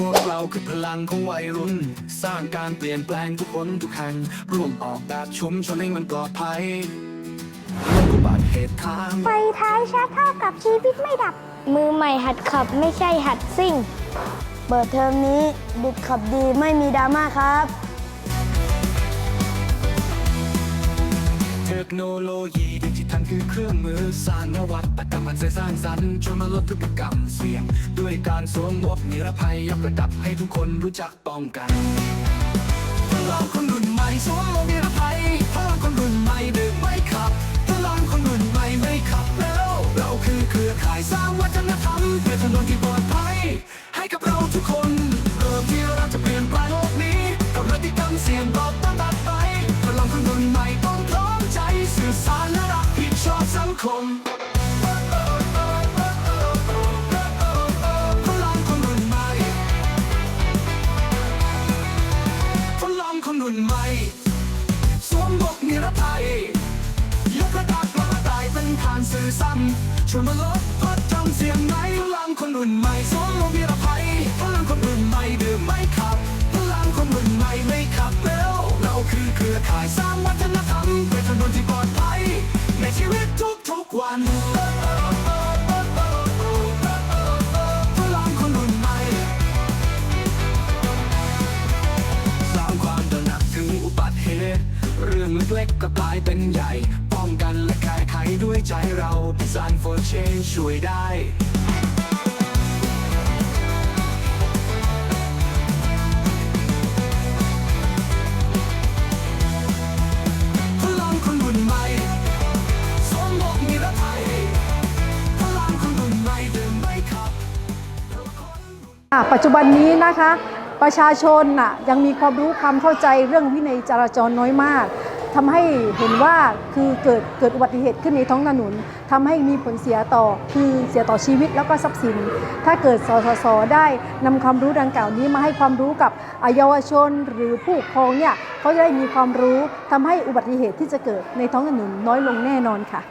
พวกเราคือพลังของวัยรุ่น สร้างการเปลี่ยนแปลงทุกคนทุกแห่งร่วมออกแบบชุมชนให้มันปลอดภัยลดอุบัติเหตุทาง ไฟท้ายชัดเท่ากับชีวิตไม่ดับ มือใหม่หัดขับไม่ใช่หัดซิ่ง เปิดเทอมนี้บุกขับดีไม่มีดราม่าครับ เทคโนโลยีดิจิทัลคือเครื่องมือสร้างนวัตกรรมอันสร้างสรรค์ช่วยมาลดพฤติกรรมเสี่ยงด้วย การสวมหมวกนิรภัยยกระดับให้ทุกคนรู้จักป้องกันพลังคนรุ่นใหม่สวมหมวกนิรภัยพลังคนรุ่นใหม่ดื่มไม่ขับพลังคนรุ่นใหม่ไม่ขับแล้วเราคือเครือข่ายสร้างวัฒนธรรมเพื่อถนนที่ปลอดภัย ให้กับเราทุกคนเริ่มที่เราจะเปลี่ยนแปลงโลกนี้กับพฤติกรรมเสี่ยงบอต้องตัดไปพลังคนรุ่นใหม่ต้องพร้อมใจสื่อสารและรับผิดชอบสังคม บกนิรภัยยกระดับกระต่ายเป็นฐานสื่อซ้ำช่วยมาลดพัดจำเสียงไหนลังคนรุ่นใหม่สวมบกนิรภัย รื่องเล็กๆก็กลายเป็นใหญ่ ป้องกันและแก้ไขด้วยใจเรา Design for Change ช่วยได้ปัจจุบันนี้นะคะประชาชนนะยังมีความรู้ความเข้าใจเรื่องวินัยจราจรน้อยมาก ทำให้เห็นว่าคือเกิดเกิดอุบัติเหตุขึ้นในท้องถนนทำให้มีผลเสียต่อคือเสียต่อชีวิตแล้วก็ทรัพย์สิน ถ้าเกิดสสสได้นำความรู้ดังกล่าวนี้มาให้ความรู้กับอะเยาวชนหรือผู้ปกครองเนี่ยเขาจะได้มีความรู้ทำให้อุบัติเหตุที่จะเกิดในท้องถนนน้อยลงแน่นอนค่ะ